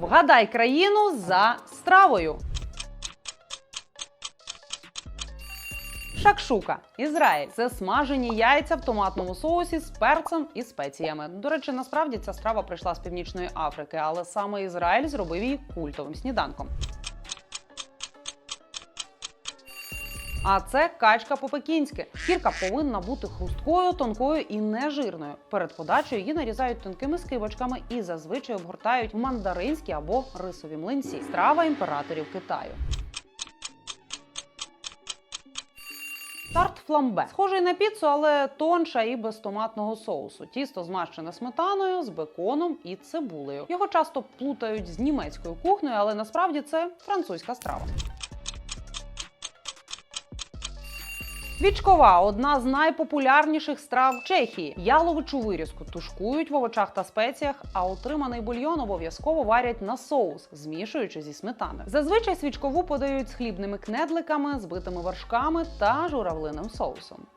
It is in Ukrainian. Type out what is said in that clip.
Вгадай країну за стравою. Шакшука, Ізраїль. Це смажені яйця в томатному соусі з перцем і спеціями. До речі, насправді ця страва прийшла з північної Африки, але саме Ізраїль зробив її культовим сніданком. А це качка по-пекінськи. Шкірка повинна бути хрусткою, тонкою і нежирною. Перед подачею її нарізають тонкими скибочками і зазвичай обгортають в мандаринські або рисові млинці. Страва імператорів Китаю. Тарт фламбе. Схожий на піцу, але тонша і без томатного соусу. Тісто змащене сметаною з беконом і цибулею. Його часто плутають з німецькою кухнею, але насправді це французька страва. Вічкова одна з найпопулярніших страв Чехії. Яловичу вирізку тушкують в овочах та спеціях, а отриманий бульйон обов'язково варять на соус, змішуючи зі сметаною. Зазвичай свічкову подають з хлібними кнедликами, збитими вершками та журавлиним соусом.